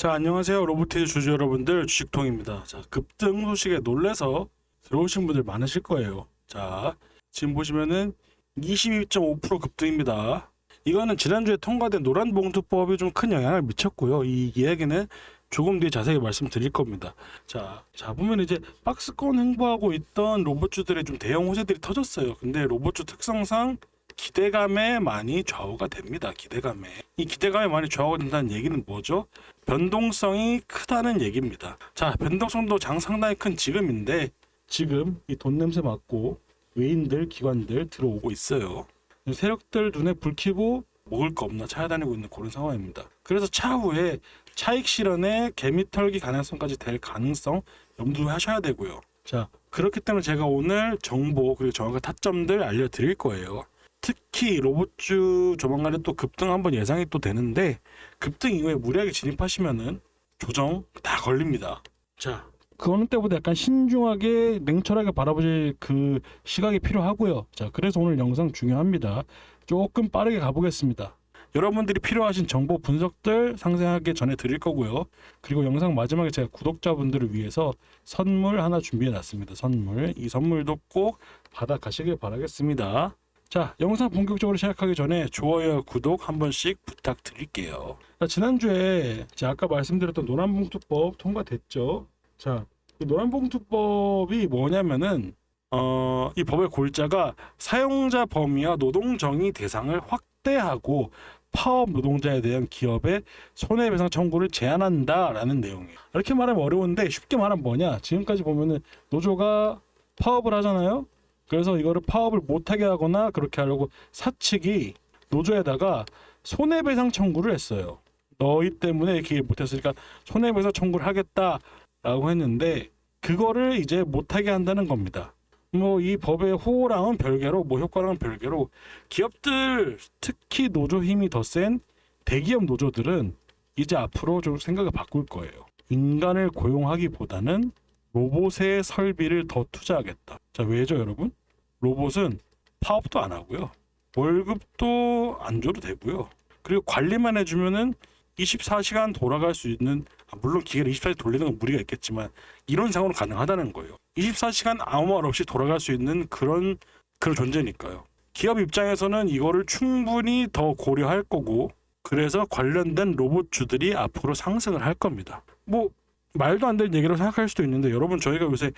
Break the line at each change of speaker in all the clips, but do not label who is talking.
자 안녕하세요 로보티즈 주주 여러분들 주식통입니다. 자 급등 소식에 놀래서 들어오신 분들 많으실 거예요. 자 지금 보시면은 22.5% 급등입니다. 이거는 지난주에 통과된 노란 봉투법이 좀 큰 영향을 미쳤고요. 이 이야기는 조금 뒤에 자세히 말씀드릴 겁니다. 자, 자 보면 이제 박스권 행보하고 있던 로봇주들의 좀 대형 호재들이 터졌어요. 근데 로봇주 특성상 기대감에 많이 좌우가 됩니다. 기대감에. 이 기대감에 많이 좌우가 된다는 얘기는 뭐죠? 변동성이 크다는 얘기입니다. 자, 변동성도 장 상당히 큰 지금인데 지금 이 돈 냄새 맡고 외인들, 기관들 들어오고 있어요. 세력들 눈에 불 켜고 먹을 거 없나 찾아다니고 있는 그런 상황입니다. 그래서 차후에 차익 실현에 개미 털기 가능성까지 될 가능성 염두하셔야 되고요. 자, 그렇기 때문에 제가 오늘 정보 그리고 정확한 타점들 알려드릴 거예요. 특히 로봇주 조만간에 또 급등 한번 예상이 또 되는데 급등 이후에 무리하게 진입하시면은 조정 다 걸립니다. 자, 그 어느 때보다 약간 신중하게 냉철하게 바라보실 그 시각이 필요하고요. 자, 그래서 오늘 영상 중요합니다. 조금 빠르게 가보겠습니다. 여러분들이 필요하신 정보 분석들 상세하게 전해드릴 거고요. 그리고 영상 마지막에 제가 구독자분들을 위해서 선물 하나 준비해 놨습니다. 선물. 이 선물도 꼭 받아 가시길 바라겠습니다. 자, 영상 본격적으로 시작하기 전에 좋아요, 구독 한 번씩 부탁드릴게요. 자, 지난주에 아까 말씀드렸던 노란봉투법 통과됐죠. 자, 이 노란봉투법이 뭐냐면은 어, 이 법의 골자가 사용자 범위와 노동 정의 대상을 확대하고 파업 노동자에 대한 기업의 손해배상 청구를 제한한다라는 내용이에요. 이렇게 말하면 어려운데 쉽게 말하면 뭐냐? 지금까지 보면은 노조가 파업을 하잖아요. 그래서 이거를 파업을 못하게 하거나 그렇게 하려고 사측이 노조에다가 손해배상 청구를 했어요. 너희 때문에 이렇게 못했으니까 손해배상 청구를 하겠다라고 했는데 그거를 이제 못하게 한다는 겁니다. 뭐 이 법의 호랑은 별개로 뭐 효과랑은 별개로 기업들 특히 노조 힘이 더 센 대기업 노조들은 이제 앞으로 좀 생각을 바꿀 거예요. 인간을 고용하기보다는 로봇의 설비를 더 투자하겠다. 자 왜죠 여러분? 로봇은 파업도 안 하고요. 월급도 안 줘도 되고요. 그리고 관리만 해주면은 24시간 돌아갈 수 있는 아, 물론 기계를 24시간 돌리는 건 무리가 있겠지만 이런 상황으로 가능하다는 거예요. 24시간 아무 말 없이 돌아갈 수 있는 그런 그런 존재니까요. 기업 입장에서는 이거를 충분히 더 고려할 거고 그래서 관련된 로봇주들이 앞으로 상승을 할 겁니다. 뭐 말도 안 되는 얘기라고 생각할 수도 있는데 여러분 저희가 요새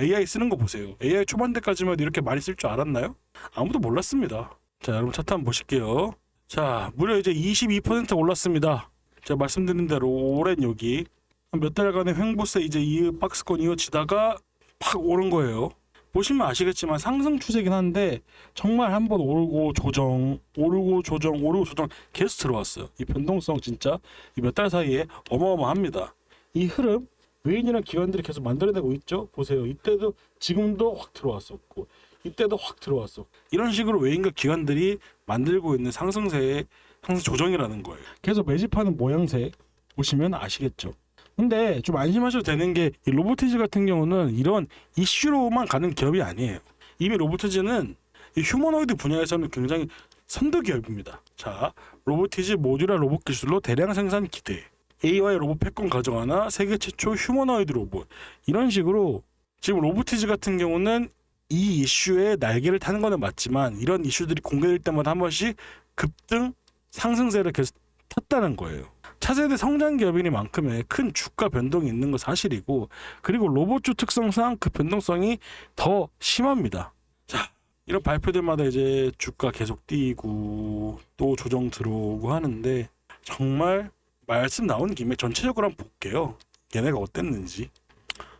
AI 쓰는 거 보세요. AI 초반대까지만 해도 이렇게 많이 쓸 줄 알았나요? 아무도 몰랐습니다. 자 여러분 차트 한번 보실게요. 자 무려 이제 22% 올랐습니다. 제가 말씀드린 대로 오랜 여기 한몇 달간의 횡보세 이제 이 박스권 이어지다가 팍 오른 거예요. 보시면 아시겠지만 상승 추세긴 한데 정말 한번 오르고 조정, 오르고 조정, 오르고 조정 계속 들어왔어요. 이 변동성 진짜 이 몇 달 사이에 어마어마합니다. 이 흐름 외인이랑 기관들이 계속 만들어내고 있죠. 보세요. 이때도 지금도 확 들어왔었고 이때도 확 들어왔어. 이런 식으로 외인과 기관들이 만들고 있는 상승세의 상승 조정이라는 거예요. 계속 매집하는 모양새 보시면 아시겠죠. 근데 좀 안심하셔도 되는 게 이 로보티즈 같은 경우는 이런 이슈로만 가는 기업이 아니에요. 이미 로보티즈는 이 휴머노이드 분야에서는 굉장히 선두 기업입니다. 자, 로보티즈 모듈화 로봇 기술로 대량 생산 기대. AI의 로봇 패권 가져가나 세계 최초 휴머노이드 로봇. 이런 식으로 지금 로보티즈 같은 경우는 이 이슈에 날개를 타는 거는 맞지만 이런 이슈들이 공개될 때마다 한 번씩 급등 상승세를 계속 탔다는 거예요. 차세대 성장 기업이니만큼의 큰 주가 변동이 있는 건 사실이고 그리고 로봇주 특성상 그 변동성이 더 심합니다. 자 이런 발표들마다 이제 주가 계속 뛰고 또 조정 들어오고 하는데 정말 말씀 나온 김에 전체적으로 한번 볼게요. 얘네가 어땠는지.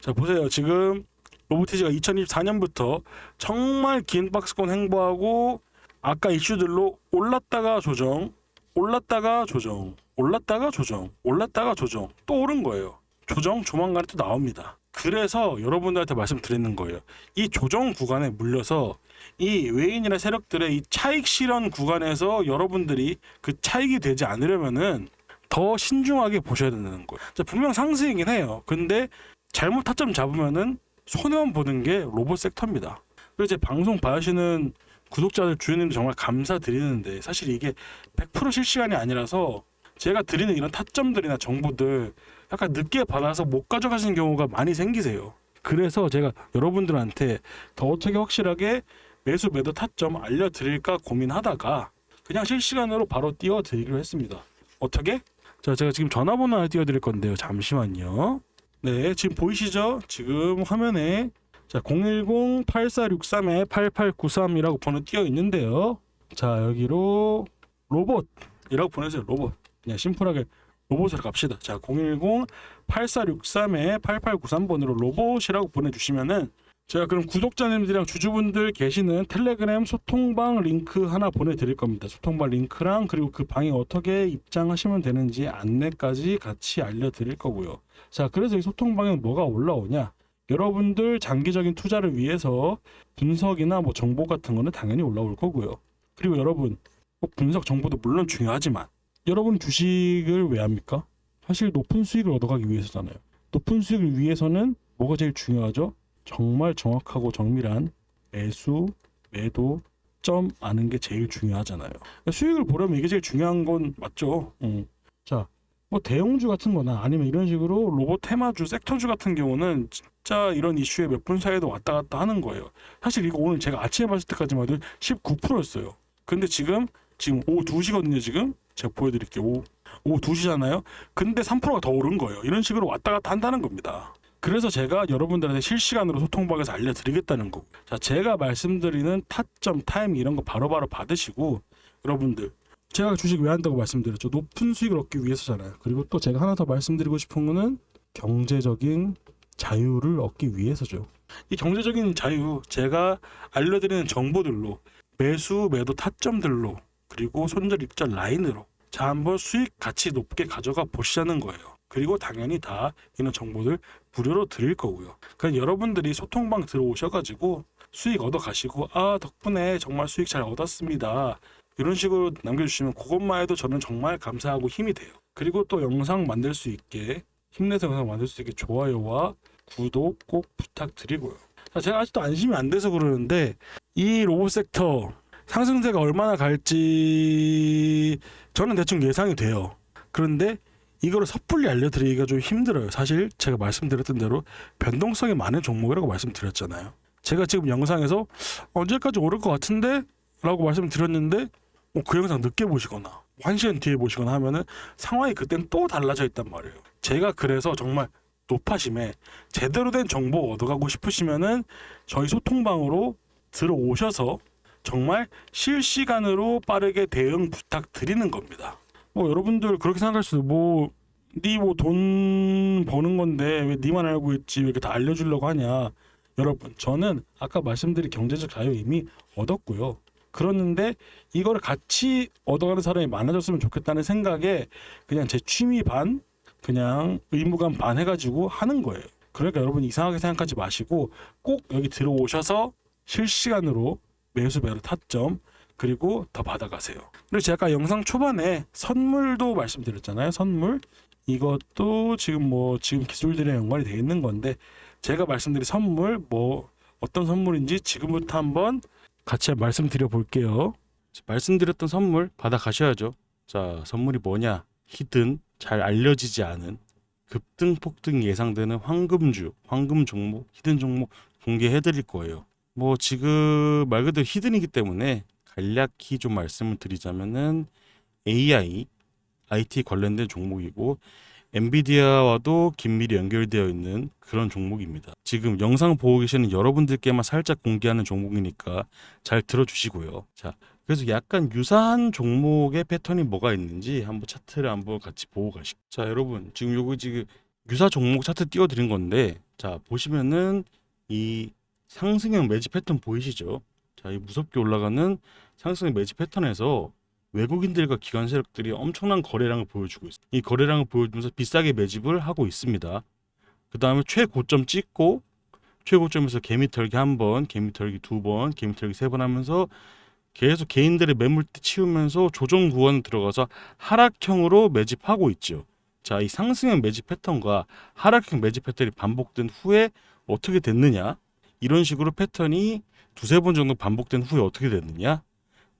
자 보세요 지금 로보티즈가 2024년부터 정말 긴 박스권 행보하고 아까 이슈들로 올랐다가 조정, 올랐다가 조정, 올랐다가 조정, 올랐다가 조정, 또 오른 거예요. 조정 조만간에 또 나옵니다. 그래서 여러분들한테 말씀드리는 거예요. 이 조정 구간에 물려서 이 외인이나 세력들의 이 차익 실현 구간에서 여러분들이 그 차익이 되지 않으려면은 더 신중하게 보셔야 된다는 거예요. 자, 분명 상승이긴 해요. 근데 잘못 타점 잡으면은 손해만 보는 게 로봇 섹터입니다. 그래서 제 방송 봐주시는 구독자들 주인님들 정말 감사드리는데 사실 이게 100% 실시간이 아니라서 제가 드리는 이런 타점들이나 정보들 약간 늦게 받아서 못 가져가시는 경우가 많이 생기세요. 그래서 제가 여러분들한테 더 어떻게 확실하게 매수 매도 타점 알려드릴까 고민하다가 그냥 실시간으로 바로 띄워드리기로 했습니다. 어떻게? 자, 제가 지금 전화번호 하나 띄워드릴 건데요. 잠시만요. 네, 지금 보이시죠? 지금 화면에 자, 010-8463-8893이라고 번호 띄어 있는데요. 자, 여기로 로봇이라고 보내세요. 로봇. 그냥 심플하게 로봇으로 갑시다. 자, 010-8463-8893번으로 로봇이라고 보내주시면은 제가 그럼 구독자님들이랑 주주분들 계시는 텔레그램 소통방 링크 하나 보내드릴 겁니다. 소통방 링크랑 그리고 그 방에 어떻게 입장하시면 되는지 안내까지 같이 알려드릴 거고요. 자, 그래서 이 소통방에 뭐가 올라오냐? 여러분들 장기적인 투자를 위해서 분석이나 뭐 정보 같은 거는 당연히 올라올 거고요. 그리고 여러분 꼭 분석 정보도 물론 중요하지만 여러분 주식을 왜 합니까? 사실 높은 수익을 얻어가기 위해서잖아요. 높은 수익을 위해서는 뭐가 제일 중요하죠? 정말 정확하고 정밀한 매수, 매도, 점 아는 게 제일 중요하잖아요. 수익을 보려면 이게 제일 중요한 건 맞죠. 음. 자, 뭐 대형주 같은 거나 아니면 이런 식으로 로봇 테마주, 섹터주 같은 경우는 진짜 이런 이슈에 몇 분 사이에도 왔다 갔다 하는 거예요. 사실 이거 오늘 제가 아침에 봤을 때까지만 해도 19%였어요. 근데 지금 지금 오후 2시거든요, 지금. 제가 보여드릴게요. 오후, 오후 2시잖아요. 근데 3%가 더 오른 거예요. 이런 식으로 왔다 갔다 한다는 겁니다. 그래서 제가 여러분들한테 실시간으로 소통방에서 알려드리겠다는 거고. 자, 제가 말씀드리는 타점, 타임 이런 거 바로바로 받으시고 여러분들 제가 주식 왜 한다고 말씀드렸죠? 높은 수익을 얻기 위해서잖아요. 그리고 또 제가 하나 더 말씀드리고 싶은 거는 경제적인 자유를 얻기 위해서죠. 이 경제적인 자유 제가 알려드리는 정보들로 매수 매도 타점들로 그리고 손절 입절 라인으로 자 한번 수익 같이 높게 가져가 보시자는 거예요. 그리고 당연히 다 이런 정보들 무료로 드릴 거고요. 그냥 여러분들이 소통방 들어오셔가지고 수익 얻어 가시고 아 덕분에 정말 수익 잘 얻었습니다. 이런 식으로 남겨주시면 그것만 해도 저는 정말 감사하고 힘이 돼요. 그리고 또 영상 만들 수 있게 힘내서 영상 만들 수 있게 좋아요와 구독 꼭 부탁드리고요. 자, 제가 아직도 안심이 안 돼서 그러는데 이 로봇 섹터 상승세가 얼마나 갈지 저는 대충 예상이 돼요. 그런데 이거를 섣불리 알려드리기가 좀 힘들어요. 사실 제가 말씀드렸던 대로 변동성이 많은 종목이라고 말씀드렸잖아요. 제가 지금 영상에서 언제까지 오를 것 같은데? 라고 말씀드렸는데 뭐 그 영상 늦게 보시거나 한 시간 뒤에 보시거나 하면은 상황이 그땐 또 달라져 있단 말이에요. 제가 그래서 정말 높아심에 제대로 된 정보 얻어가고 싶으시면은 저희 소통방으로 들어오셔서 정말 실시간으로 빠르게 대응 부탁드리는 겁니다. 뭐 여러분들 그렇게 생각할 수도 뭐돈 버는 건데 왜 니만 알고 있지? 왜 이렇게 다 알려주려고 하냐? 여러분 저는 아까 말씀드린 경제적 자유 이미 얻었고요. 그러는데 이거를 같이 얻어가는 사람이 많아졌으면 좋겠다는 생각에 그냥 제 취미 반 그냥 의무감 반 해가지고 하는 거예요. 그러니까 여러분 이상하게 생각하지 마시고 꼭 여기 들어오셔서 실시간으로 매수 매로 타점 그리고 더 받아가세요. 그리고 제가 아까 영상 초반에 선물도 말씀드렸잖아요. 선물 이것도 지금 뭐 지금 기술들에 연관이 되어 있는 건데 제가 말씀드린 선물 뭐 어떤 선물인지 지금부터 한번 같이 말씀드려 볼게요. 말씀드렸던 선물 받아 가셔야죠. 자, 선물이 뭐냐? 히든 잘 알려지지 않은 급등 폭등이 예상되는 황금주, 황금 종목, 히든 종목 공개해 드릴 거예요. 뭐 지금 말 그대로 히든이기 때문에 간략히 좀 말씀을 드리자면은 AI, IT 관련된 종목이고 엔비디아와도 긴밀히 연결되어 있는 그런 종목입니다. 지금 영상 보고 계시는 여러분들께만 살짝 공개하는 종목이니까 잘 들어주시고요. 자, 그래서 약간 유사한 종목의 패턴이 뭐가 있는지 한번 차트를 한번 같이 보고 가시죠. 자, 여러분 지금 요거 지금 유사 종목 차트 띄워드린 건데 자 보시면은 이 상승형 매지 패턴 보이시죠? 자, 이 무섭게 올라가는 상승의 매지 패턴에서 외국인들과 기관 세력들이 엄청난 거래량을 보여주고 있습니다. 이 거래량을 보여주면서 비싸게 매집을 하고 있습니다. 그 다음에 최고점 찍고 최고점에서 개미 털기 한 번, 개미 털기 두 번, 개미 털기 세 번 하면서 계속 개인들의 매물대 치우면서 조정 구원 들어가서 하락형으로 매집하고 있죠. 자, 이 상승형 매집 패턴과 하락형 매집 패턴이 반복된 후에 어떻게 됐느냐? 이런 식으로 패턴이 두세 번 정도 반복된 후에 어떻게 됐느냐?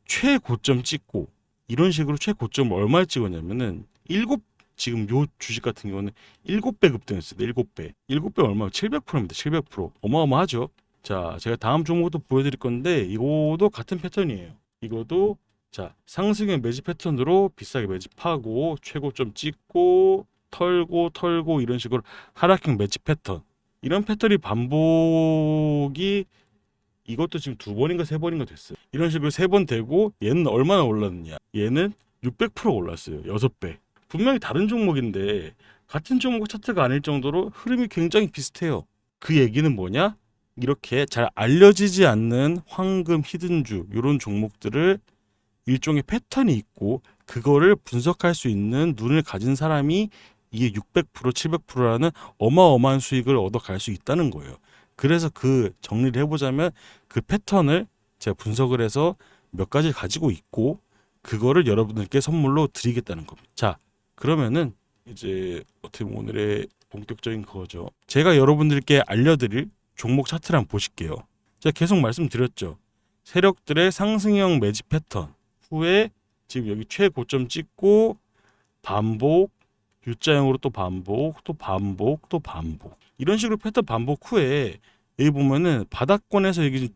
최고점 찍고 이런 식으로 최고점을 얼마에 찍었냐면은 일곱 지금 요 주식 같은 경우는 일곱 배 급등했어요. 일곱 배. 일곱 배 얼마? 700%입니다. 700%. 어마어마하죠. 자, 제가 다음 종목도 보여드릴 건데 이거도 같은 패턴이에요. 이거도 자 상승의 매집 패턴으로 비싸게 매집하고 최고점 찍고 털고 털고 이런 식으로 하락형 매집 패턴 이런 패턴이 반복이 이것도 지금 두 번인가 세 번인가 됐어요. 이런 식으로 세 번 되고 얘는 얼마나 올랐느냐? 얘는 600% 올랐어요. 여섯 배. 분명히 다른 종목인데 같은 종목 차트가 아닐 정도로 흐름이 굉장히 비슷해요. 그 얘기는 뭐냐? 이렇게 잘 알려지지 않는 황금 히든주 이런 종목들을 일종의 패턴이 있고 그거를 분석할 수 있는 눈을 가진 사람이 이게 600% 700%라는 어마어마한 수익을 얻어갈 수 있다는 거예요. 그래서 그 정리를 해보자면 그 패턴을 제가 분석을 해서 몇 가지 가지고 있고 그거를 여러분들께 선물로 드리겠다는 겁니다. 자 그러면은 이제 어떻게 보면 오늘의 본격적인 그거죠. 제가 여러분들께 알려드릴 종목 차트를 한번 보실게요. 제가 계속 말씀드렸죠. 세력들의 상승형 매집 패턴 후에 지금 여기 최고점 찍고 반복 U자형으로 또 반복 또 반복 또 반복 이런 식으로 패턴 반복 후에 여기 보면은 바닥권에서 여기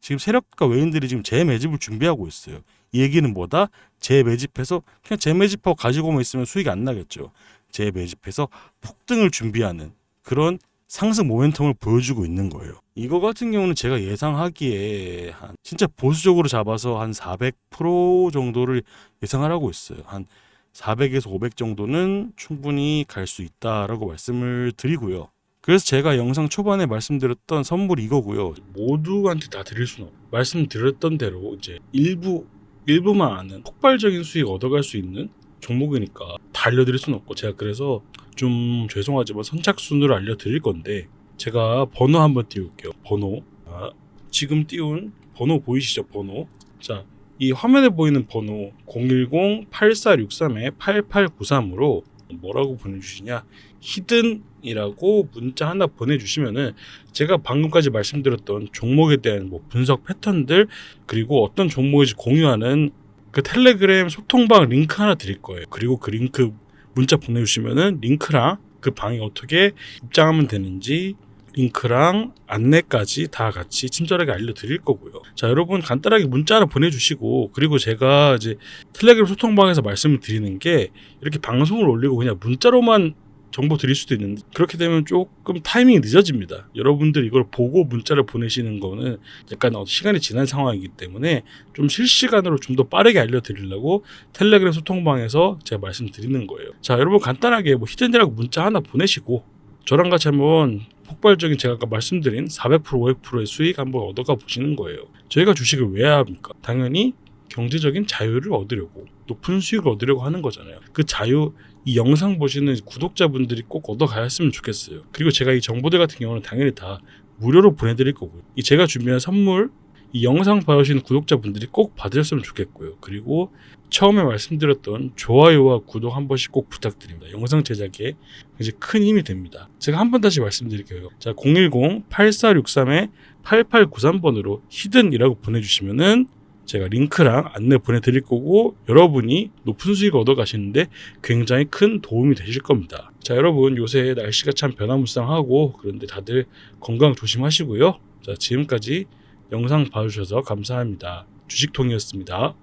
지금 세력가 외인들이 지금 재매집을 준비하고 있어요. 이 얘기는 뭐다? 재매집해서 그냥 재매집하고 가지고만 있으면 수익이 안 나겠죠. 재매집해서 폭등을 준비하는 그런 상승 모멘텀을 보여주고 있는 거예요. 이거 같은 경우는 제가 예상하기에 한 진짜 보수적으로 잡아서 한 400% 정도를 예상을 하고 있어요. 한 400에서 500 정도는 충분히 갈 수 있다라고 말씀을 드리고요. 그래서 제가 영상 초반에 말씀드렸던 선물이 이거고요. 모두한테 다 드릴 수는 없고 말씀드렸던 대로 이제 일부 일부만 아는 폭발적인 수익 얻어갈 수 있는 종목이니까 다 알려드릴 수는 없고 제가 그래서 좀 죄송하지만 선착순으로 알려드릴 건데 제가 번호 한번 띄울게요. 번호 아, 지금 띄운 번호 보이시죠? 번호 자 이 화면에 보이는 번호 010-8463-8893으로 뭐라고 보내주시냐 히든이라고 문자 하나 보내주시면은 제가 방금까지 말씀드렸던 종목에 대한 뭐 분석 패턴들 그리고 어떤 종목인지 공유하는 그 텔레그램 소통방 링크 하나 드릴 거예요. 그리고 그 링크 문자 보내주시면은 링크랑 그 방에 어떻게 입장하면 되는지 링크랑 안내까지 다 같이 친절하게 알려드릴 거고요. 자, 여러분 간단하게 문자 하나 보내주시고 그리고 제가 이제 텔레그램 소통방에서 말씀을 드리는 게 이렇게 방송을 올리고 그냥 문자로만 정보 드릴 수도 있는데 그렇게 되면 조금 타이밍이 늦어집니다. 여러분들 이걸 보고 문자를 보내시는 거는 약간 어, 시간이 지난 상황이기 때문에 좀 실시간으로 좀 더 빠르게 알려드리려고 텔레그램 소통방에서 제가 말씀드리는 거예요. 자, 여러분 간단하게 뭐 히든이라고 문자 하나 보내시고 저랑 같이 한번 폭발적인 제가 아까 말씀드린 400% 500%의 수익 한번 얻어가 보시는 거예요. 저희가 주식을 왜 합니까? 당연히 경제적인 자유를 얻으려고 높은 수익을 얻으려고 하는 거잖아요. 그 자유 이 영상 보시는 구독자분들이 꼭 얻어가셨으면 좋겠어요. 그리고 제가 이 정보들 같은 경우는 당연히 다 무료로 보내드릴 거고요. 이 제가 준비한 선물 이 영상 봐주시는 구독자분들이 꼭 받으셨으면 좋겠고요. 그리고 처음에 말씀드렸던 좋아요와 구독 한 번씩 꼭 부탁드립니다. 영상 제작에 굉장히 큰 힘이 됩니다. 제가 한 번 다시 말씀드릴게요. 자, 010-8463-8893번으로 히든이라고 보내주시면은 제가 링크랑 안내 보내드릴 거고 여러분이 높은 수익 얻어 가시는데 굉장히 큰 도움이 되실 겁니다. 자, 여러분 요새 날씨가 참 변화무쌍하고 그런데 다들 건강 조심하시고요. 자, 지금까지 영상 봐주셔서 감사합니다. 주식통이었습니다.